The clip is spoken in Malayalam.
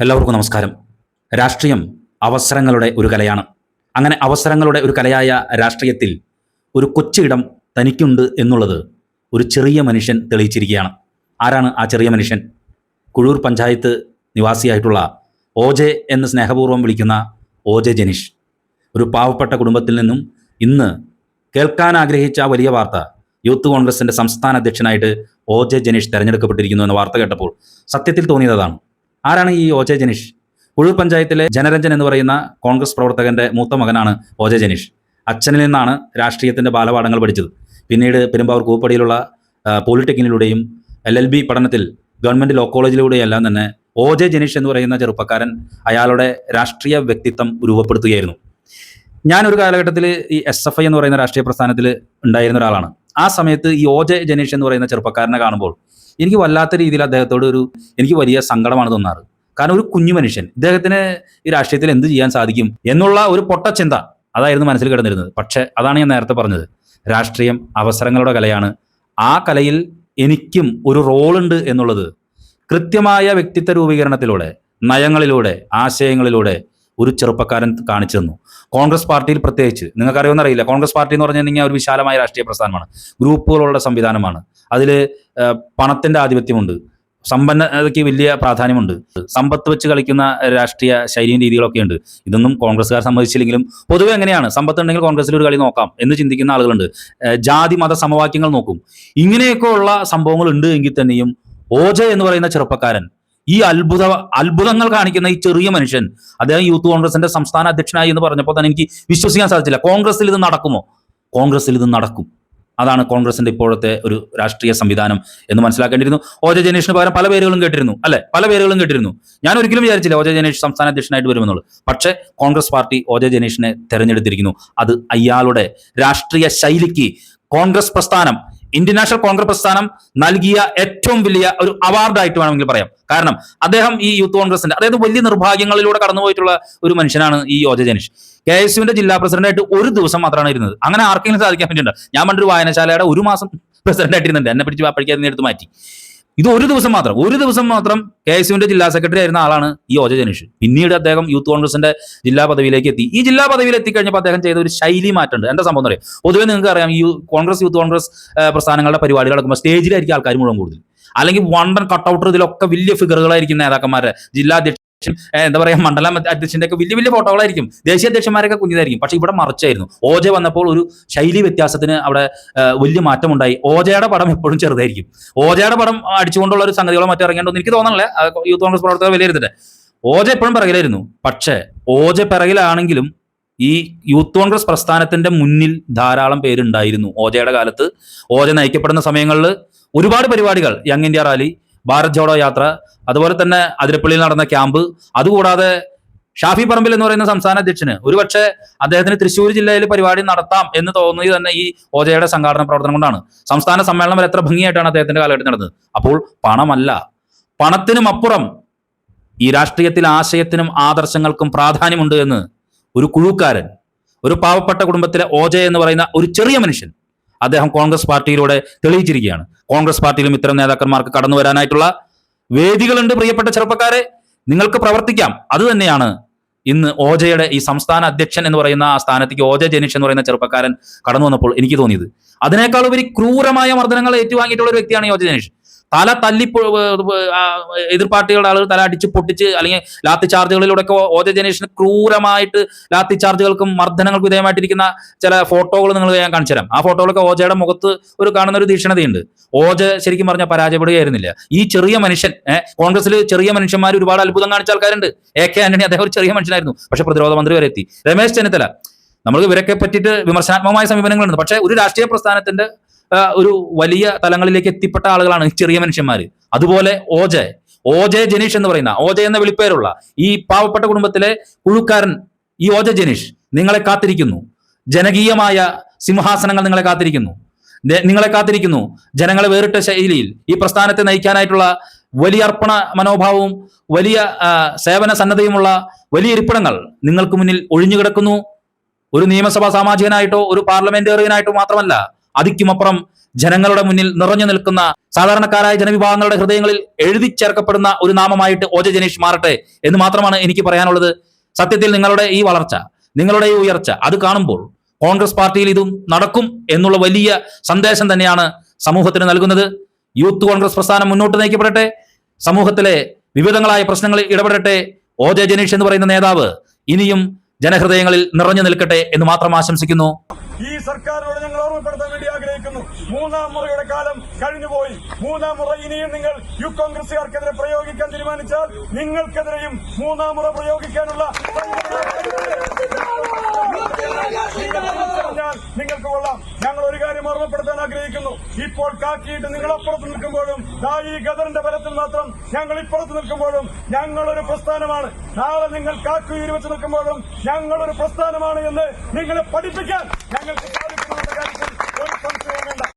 എല്ലാവർക്കും നമസ്കാരം. രാഷ്ട്രീയം അവസരങ്ങളുടെ ഒരു കലയാണ്. അങ്ങനെ അവസരങ്ങളുടെ ഒരു കലയായ രാഷ്ട്രീയത്തിൽ ഒരു കൊച്ചിടം തനിക്കുണ്ട് എന്നുള്ളത് ഒരു ചെറിയ മനുഷ്യൻ തെളിയിച്ചിരിക്കുകയാണ്. ആരാണ് ആ ചെറിയ മനുഷ്യൻ? കുഴൂർ പഞ്ചായത്ത് നിവാസിയായിട്ടുള്ള ഓജെ എന്ന് സ്നേഹപൂർവം വിളിക്കുന്ന ഓജെ ജനീഷ്. ഒരു പാവപ്പെട്ട കുടുംബത്തിൽ നിന്നും ഇന്ന് കേൾക്കാൻ ആഗ്രഹിച്ച വലിയ വാർത്ത യൂത്ത് കോൺഗ്രസിന്റെ സംസ്ഥാന അധ്യക്ഷനായിട്ട് ഓജെ ജനീഷ് തെരഞ്ഞെടുക്കപ്പെട്ടിരിക്കുന്നു എന്ന വാർത്ത കേട്ടപ്പോൾ സത്യത്തിൽ തോന്നിയതാണ്. ആരാണ് ഈ ഒ ജെ ജനീഷ്? ഉഴൂർ പഞ്ചായത്തിലെ ജനരഞ്ജൻ എന്ന് പറയുന്ന കോൺഗ്രസ് പ്രവർത്തകന്റെ മൂത്ത മകനാണ് ഒ ജെ ജനീഷ്. അച്ഛനിൽ നിന്നാണ് രാഷ്ട്രീയത്തിന്റെ ബാലപാഠങ്ങൾ പഠിച്ചത്. പിന്നീട് പെരുമ്പാവൂർ കൂപ്പടിയിലുള്ള പോളിടെക്നിക്കിലൂടെയും എൽ എൽ ബി പഠനത്തിൽ ഗവൺമെന്റ് ലോ കോളേജിലൂടെയെല്ലാം തന്നെ ഒ ജെ ജനീഷ് എന്ന് പറയുന്ന ചെറുപ്പക്കാരൻ അയാളുടെ രാഷ്ട്രീയ വ്യക്തിത്വം രൂപപ്പെടുത്തുകയായിരുന്നു. ഞാനൊരു കാലഘട്ടത്തിൽ ഈ എസ് എഫ് ഐ എന്ന് പറയുന്ന രാഷ്ട്രീയ പ്രസ്ഥാനത്തിൽ ഉണ്ടായിരുന്ന ഒരാളാണ്. ആ സമയത്ത് ഈ ഓജ ജനേഷ് എന്ന് പറയുന്ന ചെറുപ്പക്കാരനെ കാണുമ്പോൾ എനിക്ക് വല്ലാത്ത രീതിയിൽ അദ്ദേഹത്തോട് ഒരു എനിക്ക് വലിയ സങ്കടമാണ് തോന്നാറ്. കാരണം ഒരു കുഞ്ഞു മനുഷ്യൻ ഇദ്ദേഹത്തിന് ഈ രാഷ്ട്രീയത്തിൽ എന്ത് ചെയ്യാൻ സാധിക്കും എന്നുള്ള ഒരു പൊട്ടച്ചിന്ത അതായിരുന്നു മനസ്സിൽ കിടന്നിരുന്നത്. പക്ഷെ അതാണ് ഞാൻ നേരത്തെ പറഞ്ഞത്. രാഷ്ട്രീയം അവസരങ്ങളുടെ കലയാണ്. ആ കലയിൽ എനിക്കും ഒരു റോളുണ്ട് എന്നുള്ളത് കൃത്യമായ വ്യക്തിത്വ രൂപീകരണത്തിലൂടെ നയങ്ങളിലൂടെ ആശയങ്ങളിലൂടെ ഒരു ചെറുപ്പക്കാരൻ കാണിച്ചു തന്നു. കോൺഗ്രസ് പാർട്ടിയിൽ പ്രത്യേകിച്ച് അറിയുമെന്നറിയില്ല കോൺഗ്രസ് പാർട്ടി എന്ന് പറഞ്ഞു കഴിഞ്ഞാൽ ഒരു വിശാലമായ രാഷ്ട്രീയ പ്രസ്ഥാനമാണ്. ഗ്രൂപ്പുകളുള്ള സംവിധാനമാണ്. അതിൽ പണത്തിന്റെ ആധിപത്യമുണ്ട്. സമ്പന്നതയ്ക്ക് വലിയ പ്രാധാന്യമുണ്ട്. സമ്പത്ത് വെച്ച് കളിക്കുന്ന രാഷ്ട്രീയ ശൈലിയും രീതികളൊക്കെ ഉണ്ട്. ഇതൊന്നും കോൺഗ്രസ്സുകാർ സമ്മതിച്ചില്ലെങ്കിലും പൊതുവെ എങ്ങനെയാണ്? സമ്പത്ത് ഉണ്ടെങ്കിൽ കോൺഗ്രസിൽ ഒരു കളി നോക്കാം എന്ന് ചിന്തിക്കുന്ന ആളുകളുണ്ട്. ജാതി മത സമവാക്യങ്ങൾ നോക്കും. ഇങ്ങനെയൊക്കെ ഉള്ള സംഭവങ്ങൾ ഉണ്ട് എങ്കിൽ തന്നെയും ഓജ എന്ന് പറയുന്ന ചെറുപ്പക്കാരൻ ഈ അത്ഭുത അത്ഭുതങ്ങൾ കാണിക്കുന്ന ഈ ചെറിയ മനുഷ്യൻ അദ്ദേഹം യൂത്ത് കോൺഗ്രസിന്റെ സംസ്ഥാന അധ്യക്ഷനായി എന്ന് പറഞ്ഞപ്പോൾ തന്നെ എനിക്ക് വിശ്വസിക്കാൻ സാധിച്ചില്ല. കോൺഗ്രസിൽ ഇത് നടക്കുമോ? കോൺഗ്രസിൽ ഇത് നടക്കും. അതാണ് കോൺഗ്രസിന്റെ ഇപ്പോഴത്തെ ഒരു രാഷ്ട്രീയ സംവിധാനം എന്ന് മനസ്സിലാക്കേണ്ടിയിരുന്നു. ഒ ജെ ജനീഷിന് പകരം പല പേരുകളും കേട്ടിരുന്നു അല്ലെ? പല പേരുകളും കേട്ടിരുന്നു. ഞാൻ ഒരിക്കലും വിചാരിച്ചില്ല ഓജ ജനേഷ് സംസ്ഥാന അധ്യക്ഷനായിട്ട് വരുമെന്നുള്ളത്. പക്ഷേ കോൺഗ്രസ് പാർട്ടി ഓജ ജനീഷിനെ തെരഞ്ഞെടുത്തിരിക്കുന്നു. അത് അയാളുടെ രാഷ്ട്രീയ ശൈലിക്ക് കോൺഗ്രസ് പ്രസ്ഥാനം ഇന്ത്യൻ നാഷണൽ കോൺഗ്രസ് പ്രസ്ഥാനം നൽകിയ ഏറ്റവും വലിയ ഒരു അവാർഡായിട്ട് വേണമെങ്കിൽ പറയാം. കാരണം അദ്ദേഹം ഈ യൂത്ത് കോൺഗ്രസിന്റെ അതായത് വലിയ നിർഭാഗ്യങ്ങളിലൂടെ കടന്നുപോയിട്ടുള്ള ഒരു മനുഷ്യനാണ് ഈ യോജ ജനീഷ്. കെ എസ് യുവിന്റെ ജില്ലാ പ്രസിഡന്റായിട്ട് ഒരു ദിവസം മാത്രമാണ് ഇരുന്നത്. അങ്ങനെ ആർക്കെങ്കിലും സാധിക്കാൻ പറ്റുന്നുണ്ട് ഞാൻ പണ്ടൊരു വായനശാലയുടെ ഒരു മാസം പ്രസിഡന്റ് ആയിട്ടിരുന്നുണ്ട് എന്നെ പിടിച്ച് പഠിക്കാൻ എടുത്ത് മാറ്റി. ഇത് ഒരു ദിവസം മാത്രം ഒരു ദിവസം മാത്രം കെ എസ് യുവിന്റെ ജില്ലാ സെക്രട്ടറി ആയിരുന്ന ആളാണ് ഈ ഒജ ജനീഷ്. പിന്നീട് അദ്ദേഹം യൂത്ത് കോൺഗ്രസിന്റെ ജില്ലാ പദവിയിലേക്ക് എത്തി. ഈ ജില്ലാ പദവിയിൽ എത്തിക്കഴിഞ്ഞപ്പോൾ അദ്ദേഹം ചെയ്ത ഒരു ശൈലി മാറ്റമുണ്ട്. എന്താ സംഭവം അറിയാം? പൊതുവെ നിങ്ങൾക്ക് അറിയാം ഈ കോൺഗ്രസ് യൂത്ത് കോൺഗ്രസ് പ്രസ്ഥാനങ്ങളുടെ പരിപാടികൾ നടക്കുമ്പോൾ സ്റ്റേജിലായിരിക്കും ആൾക്കാർ മുഴുവൻ കൂടുതൽ. അല്ലെങ്കിൽ വണ്ടൻ കട്ടൗട്ടർ ഇതിലൊക്കെ വലിയ ഫിഗറുകളായിരിക്കും നേതാക്കന്മാരെ ജില്ലാ അധ്യക്ഷൻ എന്താ പറയാ മണ്ഡലം അധ്യക്ഷന്റെ ഒക്കെ വലിയ വലിയ ഫോട്ടോകളായിരിക്കും. ദേശീയ അധ്യക്ഷന്മാരൊക്കെ കുഞ്ഞിതായിരിക്കും. പക്ഷെ ഇവിടെ മറിച്ചായിരുന്നു. ഓജ വന്നപ്പോൾ ഒരു ശൈലി വ്യത്യാസത്തിന് അവിടെ വലിയ മാറ്റം ഉണ്ടായി ഓജയുടെ പടം എപ്പോഴും ചെറുതായിരിക്കും. ഓജയുടെ പടം അടിച്ചുകൊണ്ടുള്ള ഒരു സംഗതികളോ മറ്റോ ഇറങ്ങേണ്ടതെന്ന് എനിക്ക് തോന്നണല്ലേ. യൂത്ത് കോൺഗ്രസ് പ്രവർത്തകർ വിലയിരുത്തട്ടെ. ഓജ എപ്പോഴും പിറകിലായിരുന്നു. പക്ഷെ ഓജ പിറകിലാണെങ്കിലും ഈ യൂത്ത് കോൺഗ്രസ് പ്രസ്ഥാനത്തിന്റെ മുന്നിൽ ധാരാളം പേരുണ്ടായിരുന്നു. ഓജയുടെ കാലത്ത് ഓജ നയിക്കപ്പെടുന്ന സമയങ്ങളിൽ ഒരുപാട് പരിപാടികൾ young India rally Bharat Jodo Yatra അതുപോലെ തന്നെ അതിരപ്പള്ളിയിൽ നടന്ന ക്യാമ്പ് അതുകൂടാതെ ഷാഫി പറമ്പിൽ എന്ന് പറയുന്ന സംസ്ഥാന അധ്യക്ഷന്. ഒരുപക്ഷെ അദ്ദേഹത്തിന് തൃശ്ശൂർ ജില്ലയിൽ പരിപാടി നടത്താം എന്ന് തോന്നിയത് തന്നെ ഈ ഓജയുടെ സംഘാടന പ്രവർത്തനം കൊണ്ടാണ്. സംസ്ഥാന സമ്മേളനം വരെ എത്ര ഭംഗിയായിട്ടാണ് അദ്ദേഹത്തിന്റെ കാലഘട്ടം നടന്നത്? അപ്പോൾ പണമല്ല. പണത്തിനും അപ്പുറം ഈ രാഷ്ട്രീയത്തിൽ ആശയത്തിനും ആദർശങ്ങൾക്കും പ്രാധാന്യമുണ്ട് എന്ന് ഒരു കുഴുക്കാരൻ ഒരു പാവപ്പെട്ട കുടുംബത്തിലെ ഓജ എന്ന് പറയുന്ന ഒരു ചെറിയ മനുഷ്യൻ അദ്ദേഹം കോൺഗ്രസ് പാർട്ടിയിലൂടെ തെളിയിച്ചിരിക്കുകയാണ്. കോൺഗ്രസ് പാർട്ടിയിലും ഇത്തരം നേതാക്കന്മാർക്ക് കടന്നു വരാനായിട്ടുള്ള വേദികളുണ്ട് പ്രിയപ്പെട്ട ചെറുപ്പക്കാരെ. നിങ്ങൾക്ക് പ്രവർത്തിക്കാം. അത് തന്നെയാണ് ഇന്ന് ഓജയുടെ ഈ സംസ്ഥാന അധ്യക്ഷൻ എന്ന് പറയുന്ന ആ സ്ഥാനത്തേക്ക് ഓജ ജനീഷ് എന്ന് പറയുന്ന ചെറുപ്പക്കാരൻ കടന്നു വന്നപ്പോൾ എനിക്ക് തോന്നിയത്. അതിനേക്കാൾ ഉപരി ക്രൂരമായ മർദ്ദനങ്ങൾ ഏറ്റുവാങ്ങിയിട്ടുള്ള ഒരു വ്യക്തിയാണ് ഓജ ജനീഷ്. തല തല്ലി എതിർ പാർട്ടികളുടെ ആളുകൾ തല അടിച്ച് പൊട്ടിച്ച് അല്ലെങ്കിൽ ലാത്തി ചാർജുകളിലൂടെ ഓജ ജനേഷന് ക്രൂരമായിട്ട് ലാത്തി ചാർജുകൾക്കും മർദ്ദനങ്ങൾക്കും വിധേയമായിട്ടിരിക്കുന്ന ചില ഫോട്ടോകൾ നിങ്ങൾ ഞാൻ കാണിച്ചു തരാം. ആ ഫോട്ടോകളൊക്കെ ഓജയുടെ മുഖത്ത് ഒരു കാണുന്ന ഒരു തീക്ഷണതയുണ്ട്. ഓജ ശരിക്കും പറഞ്ഞാൽ പരാജയപ്പെടുകയായിരുന്നില്ല. ഈ ചെറിയ മനുഷ്യൻ കോൺഗ്രസിൽ ചെറിയ മനുഷ്യന്മാർ ഒരുപാട് അത്ഭുതം കാണിച്ച ആൾക്കാരുണ്ട്. എ കെ ആന്റണി അദ്ദേഹം ഒരു ചെറിയ മനുഷ്യനായിരുന്നു. പക്ഷെ പ്രതിരോധ മന്ത്രി വരെ എത്തി. രമേശ് ചെന്നിത്തല. നമ്മൾക്ക് ഇവരൊക്കെ പറ്റിയിട്ട് വിമർശനാത്മകമായ സമീപനങ്ങളുണ്ട്. പക്ഷേ ഒരു രാഷ്ട്രീയ പ്രസ്ഥാനത്തിന്റെ ഒരു വലിയ തലങ്ങളിലേക്ക് എത്തിപ്പെട്ട ആളുകളാണ് ചെറിയ മനുഷ്യന്മാർ അതുപോലെ ഓജെ. ഓജെ ജനീഷ് എന്ന് പറയുന്ന ഓജെ എന്ന വിളിപ്പേരുള്ള ഈ പാവപ്പെട്ട കുടുംബത്തിലെ കുഴുക്കാരൻ ഈ ഓജ ജനീഷ് നിങ്ങളെ കാത്തിരിക്കുന്നു. ജനകീയമായ സിംഹാസനങ്ങൾ നിങ്ങളെ കാത്തിരിക്കുന്നു. നിങ്ങളെ കാത്തിരിക്കുന്നു. ജനങ്ങളെ വേറിട്ട ശൈലിയിൽ ഈ പ്രസ്ഥാനത്തെ നയിക്കാനായിട്ടുള്ള വലിയ അർപ്പണ മനോഭാവവും വലിയ സേവന സന്നദ്ധയുമുള്ള വലിയ ഇരിപ്പിടങ്ങൾ നിങ്ങൾക്ക് മുന്നിൽ ഒഴിഞ്ഞു കിടക്കുന്നു ഒരു നിയമസഭാ സാമാജികനായിട്ടോ ഒരു പാർലമെന്റേറിയനായിട്ടോ മാത്രമല്ല അതിക്കുമപ്പുറം ജനങ്ങളുടെ മുന്നിൽ നിറഞ്ഞു നിൽക്കുന്ന സാധാരണക്കാരായ ജനവിഭാഗങ്ങളുടെ ഹൃദയങ്ങളിൽ എഴുതി ചേർക്കപ്പെടുന്ന ഒരു നാമമായിട്ട് ഓജ ജനീഷ് മാറട്ടെ എന്ന് മാത്രമാണ് എനിക്ക് പറയാനുള്ളത്. സത്യത്തിൽ നിങ്ങളുടെ ഈ വളർച്ച നിങ്ങളുടെ ഈ ഉയർച്ച അത് കാണുമ്പോൾ കോൺഗ്രസ് പാർട്ടിയിൽ ഇതും നടക്കും എന്നുള്ള വലിയ സന്ദേശം തന്നെയാണ് സമൂഹത്തിന് നൽകുന്നത്. യൂത്ത് കോൺഗ്രസ് പ്രസ്ഥാനം മുന്നോട്ട് നയിക്കപ്പെടട്ടെ. സമൂഹത്തിലെ വിവിധങ്ങളായ പ്രശ്നങ്ങളിൽ ഇടപെടട്ടെ. ഒ ജെ ജനീഷ് എന്ന് പറയുന്ന നേതാവ് ഇനിയും ജനഹൃദയങ്ങളിൽ നിറഞ്ഞു നിൽക്കട്ടെ എന്ന് മാത്രം ആശംസിക്കുന്നു. ഈ സർക്കാരിനോട് ഞങ്ങൾ ഓർമ്മപ്പെടുത്താൻ വേണ്ടി ആഗ്രഹിക്കുന്നു. മൂന്നാം മുറയുടെ കാലം കഴിഞ്ഞുപോയി മൂന്നാം മുറ ഇനിയും നിങ്ങൾ യു കോൺഗ്രസുകാർക്കെതിരെ പ്രയോഗിക്കാൻ തീരുമാനിച്ചാൽ നിങ്ങൾക്കെതിരെയും മൂന്നാം മുറ പ്രയോഗിക്കാനുള്ള ഞാൻ നിങ്ങൾക്ക് കൊള്ളാം. ഞങ്ങൾ ഒരു കാര്യം ഓർമ്മപ്പെടുത്താൻ ആഗ്രഹിക്കുന്നു. ഇപ്പോൾ കാക്കിയിട്ട് നിങ്ങൾ അപ്പുറത്ത് നിൽക്കുമ്പോഴും ദാ ഈ ഗദറിന്റെ ബലത്തിൽ മാത്രം ഞങ്ങൾ ഇപ്പുറത്ത് നിൽക്കുമ്പോഴും ഞങ്ങളൊരു പ്രസ്ഥാനമാണ്. നാളെ നിങ്ങൾ കാക്കുയിൽ വെച്ച് നിൽക്കുമ്പോഴും ഞങ്ങളൊരു പ്രസ്ഥാനമാണ് എന്ന് നിങ്ങളെ പഠിപ്പിക്കാൻ ഞങ്ങൾക്ക്